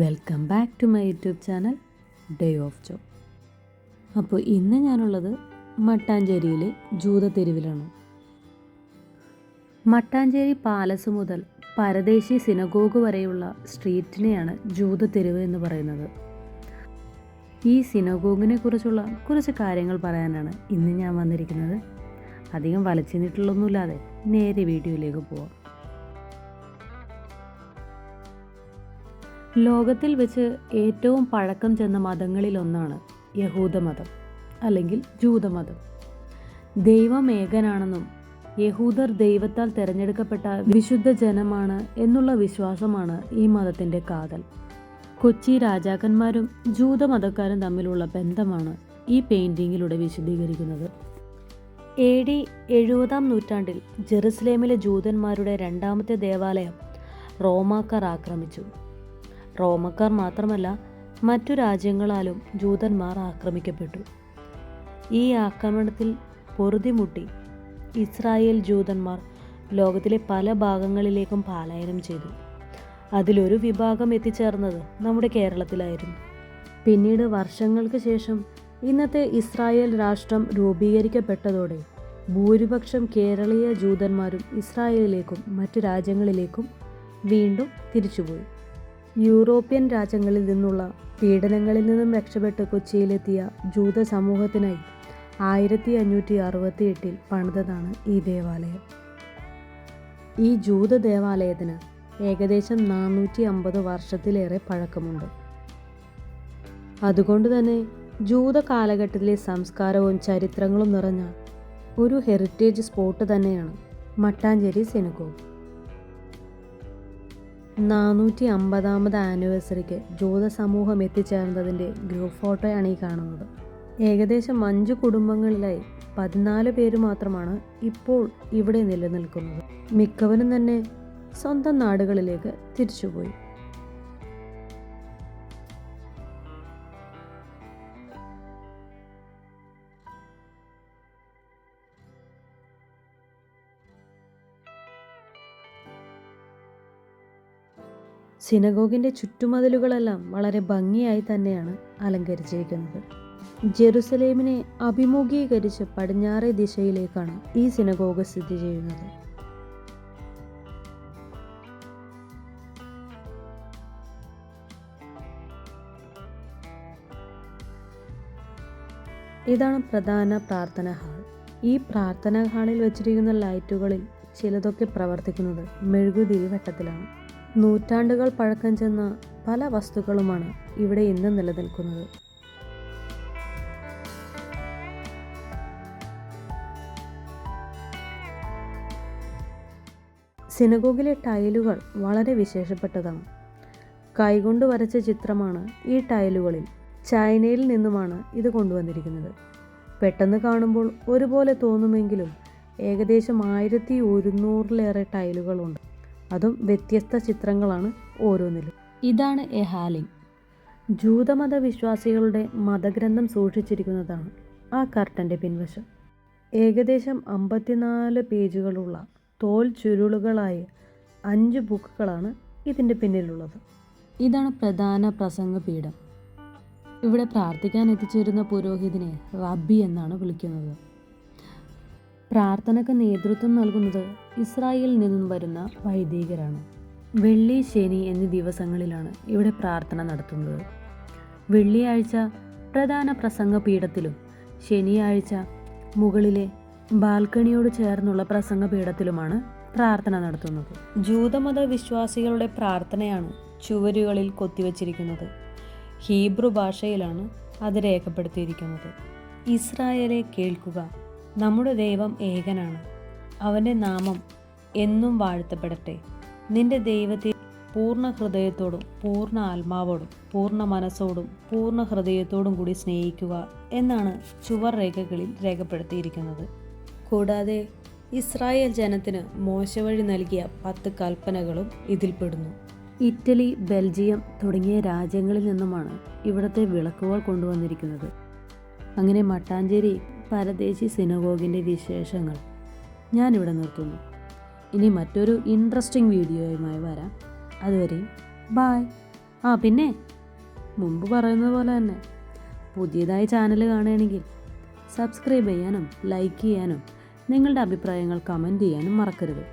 Welcome back to my YouTube channel day of ജോ അപ്പോൾ ഇന്ന് ഞാനുള്ളത് മട്ടാഞ്ചേരിയിലെ ജൂത തെരുവിലാണ് മട്ടാഞ്ചേരി പാലസ് മുതൽ പരദേശി സിനഗോഗ് വരെയുള്ള സ്ട്രീറ്റിനെയാണ് ജൂത തെരുവ് എന്ന് പറയുന്നത്. ഈ സിനഗോഗിനെ കുറിച്ചുള്ള കുറച്ച് കാര്യങ്ങൾ പറയാനാണ് ഇന്ന് ഞാൻ വന്നിരിക്കുന്നത്. അധികം വലച്ചിന്നിട്ടുള്ളൊന്നുമില്ലാതെ നേരെ വീഡിയോയിലേക്ക് പോവാം. ലോകത്തിൽ വെച്ച് ഏറ്റവും പഴക്കം ചെന്ന മതങ്ങളിലൊന്നാണ് യഹൂദമതം അല്ലെങ്കിൽ ജൂതമതം ദൈവം ഏകനാണെന്നും യഹൂദർ ദൈവത്താൽ തിരഞ്ഞെടുക്കപ്പെട്ട വിശുദ്ധ ജനമാണ് എന്നുള്ള വിശ്വാസമാണ് ഈ മതത്തിന്റെ കാതൽ. കൊച്ചി രാജാക്കന്മാരും ജൂതമതക്കാരും തമ്മിലുള്ള ബന്ധമാണ് ഈ പെയിന്റിങ്ങിലൂടെ വിശദീകരിക്കുന്നത്. എ ഡി എഴുപതാം നൂറ്റാണ്ടിൽ ജെറുസലേമിലെ ജൂതന്മാരുടെ രണ്ടാമത്തെ ദേവാലയം റോമാക്കാർ ആക്രമിച്ചു. റോമക്കാർ മാത്രമല്ല മറ്റു രാജ്യങ്ങളാലും ജൂതന്മാർ ആക്രമിക്കപ്പെട്ടു. ഈ ആക്രമണത്തിൽ പൊറുതിമുട്ടി ഇസ്രായേൽ ജൂതന്മാർ ലോകത്തിലെ പല ഭാഗങ്ങളിലേക്കും പലായനം ചെയ്തു. അതിലൊരു വിഭാഗം എത്തിച്ചേർന്നത് നമ്മുടെ കേരളത്തിലായിരുന്നു. പിന്നീട് വർഷങ്ങൾക്ക് ശേഷം ഇന്നത്തെ ഇസ്രായേൽ രാഷ്ട്രം രൂപീകരിക്കപ്പെട്ടതോടെ ഭൂരിപക്ഷം കേരളീയ ജൂതന്മാരും ഇസ്രായേലിലേക്കും മറ്റു രാജ്യങ്ങളിലേക്കും വീണ്ടും തിരിച്ചുപോയി. യൂറോപ്യൻ രാജ്യങ്ങളിൽ നിന്നുള്ള പീഡനങ്ങളിൽ നിന്നും രക്ഷപ്പെട്ട് കൊച്ചിയിലെത്തിയ ജൂത സമൂഹത്തിനായി ആയിരത്തി അഞ്ഞൂറ്റി അറുപത്തി എട്ടിൽ പണിതതാണ് ഈ ദേവാലയം. ഈ ജൂത ദേവാലയത്തിന് ഏകദേശം നാനൂറ്റി അമ്പത് വർഷത്തിലേറെ പഴക്കമുണ്ട്. അതുകൊണ്ട് തന്നെ ജൂത കാലഘട്ടത്തിലെ സംസ്കാരവും ചരിത്രങ്ങളും നിറഞ്ഞ ഒരു ഹെറിറ്റേജ് സ്പോട്ട് തന്നെയാണ് മട്ടാഞ്ചേരി സെനഗോഗ്. നാനൂറ്റി അമ്പതാമത് ആനിവേഴ്സറിക്ക് സമൂഹം എത്തിച്ചേർന്നതിന്റെ ഗ്രൂപ്പ് ഫോട്ടോയാണ് ഈ കാണുന്നത്. ഏകദേശം അഞ്ച് കുടുംബങ്ങളിലായി പതിനാല് പേര് മാത്രമാണ് ഇപ്പോൾ ഇവിടെ നിലനിൽക്കുന്നത്. മിക്കവരും തന്നെ സ്വന്തം നാടുകളിലേക്ക് തിരിച്ചുപോയി. സിനഗോഗിന്റെ ചുറ്റുമതിലുകളെല്ലാം വളരെ ഭംഗിയായി തന്നെയാണ് അലങ്കരിച്ചിരിക്കുന്നത്. ജെറുസലേമിനെ അഭിമുഖീകരിച്ച് പടിഞ്ഞാറേ ദിശയിലേക്കാണ് ഈ സിനഗോഗ് സ്ഥിതി ചെയ്യുന്നത്. ഇതാണ് പ്രധാന പ്രാർത്ഥന ഹാൾ. ഈ പ്രാർത്ഥന ഹാളിൽ വെച്ചിരിക്കുന്ന ലൈറ്റുകളിൽ ചിലതൊക്കെ പ്രവർത്തിക്കുന്നത് മെഴുകുതിരി വട്ടത്തിലാണ്. നൂറ്റാണ്ടുകൾ പഴക്കം ചെന്ന പല വസ്തുക്കളുമാണ് ഇവിടെ ഇന്ന് നിലനിൽക്കുന്നത്. സിനഗോഗിലെ ടൈലുകൾ വളരെ വിശേഷപ്പെട്ടതാണ്. കൈകൊണ്ട് വരച്ച ചിത്രമാണ് ഈ ടൈലുകളിൽ ചൈനയിൽ നിന്നുമാണ് ഇത് കൊണ്ടുവന്നിരിക്കുന്നത്. പെട്ടെന്ന് കാണുമ്പോൾ ഒരുപോലെ തോന്നുമെങ്കിലും ഏകദേശം ആയിരത്തി ഒരുന്നൂറിലേറെ ടൈലുകളുണ്ട്. അതും വ്യത്യസ്ത ചിത്രങ്ങളാണ് ഓരോന്നിലും. ഇതാണ് എ ഹാലിംഗ് ജൂതമത വിശ്വാസികളുടെ മതഗ്രന്ഥം സൂക്ഷിച്ചിരിക്കുന്നതാണ് ആ കർട്ടന്റെ പിൻവശം. ഏകദേശം അമ്പത്തിനാല് പേജുകളുള്ള തോൽ ചുരുളുകളായ അഞ്ച് ബുക്കുകളാണ് ഇതിന്റെ പിന്നിലുള്ളത്. ഇതാണ് പ്രധാന പ്രസംഗപീഠം ഇവിടെ പ്രാർത്ഥിക്കാൻ എത്തിച്ചേരുന്ന പുരോഹിതനെ റബ്ബി എന്നാണ് വിളിക്കുന്നത്. പ്രാർത്ഥനയ്ക്ക് നേതൃത്വം നൽകുന്നത് ഇസ്രായേലിൽ നിന്നും വരുന്ന വൈദികരാണ്. വെള്ളി ശനി എന്നീ ദിവസങ്ങളിലാണ് ഇവിടെ പ്രാർത്ഥന നടത്തുന്നത്. വെള്ളിയാഴ്ച പ്രധാന പ്രസംഗ പീഠത്തിലും ശനിയാഴ്ച മുകളിലെ ബാൽക്കണിയോട് ചേർന്നുള്ള പ്രസംഗ പീഠത്തിലുമാണ് പ്രാർത്ഥന നടത്തുന്നത്. ജൂതമത വിശ്വാസികളുടെ പ്രാർത്ഥനയാണ് ചുവരുകളിൽ കൊത്തിവച്ചിരിക്കുന്നത്. ഹീബ്രു ഭാഷയിലാണ് അത് രേഖപ്പെടുത്തിയിരിക്കുന്നത്. ഇസ്രായേലെ കേൾക്കുക. നമ്മുടെ ദൈവം ഏകനാണ്. അവന്റെ നാമം എന്നും വാഴ്ത്തപ്പെടട്ടെ. നിന്റെ ദൈവത്തെ പൂർണ ഹൃദയത്തോടും പൂർണ ആത്മാവോടും പൂർണ മനസ്സോടും പൂർണ ഹൃദയത്തോടും കൂടി സ്നേഹിക്കുക എന്നാണ് ചുവർ രേഖകളിൽ രേഖപ്പെടുത്തിയിരിക്കുന്നത്. കൂടാതെ ഇസ്രായേൽ ജനത്തിന് മോശവഴി നൽകിയ പത്ത് കൽപ്പനകളും ഇതിൽപ്പെടുന്നു. ഇറ്റലി ബെൽജിയം തുടങ്ങിയ രാജ്യങ്ങളിൽ നിന്നുമാണ് ഇവിടുത്തെ വിളക്കുകൾ കൊണ്ടുവന്നിരിക്കുന്നത്. അങ്ങനെ മട്ടാഞ്ചേരി പരദേശി സിനഗോഗിന്റെ വിശേഷങ്ങൾ ഞാനിവിടെ നിർത്തുന്നു. ഇനി മറ്റൊരു ഇൻട്രസ്റ്റിംഗ് വീഡിയോയുമായി വരാം. അതുവരെ ബായ് ആ പിന്നെ മുമ്പ് പറയുന്നത് പോലെ തന്നെ പുതിയതായി ചാനൽ കാണുകയാണെങ്കിൽ സബ്സ്ക്രൈബ് ചെയ്യാനും ലൈക്ക് ചെയ്യാനും നിങ്ങളുടെ അഭിപ്രായങ്ങൾ കമന്റ് ചെയ്യാനും മറക്കരുത്.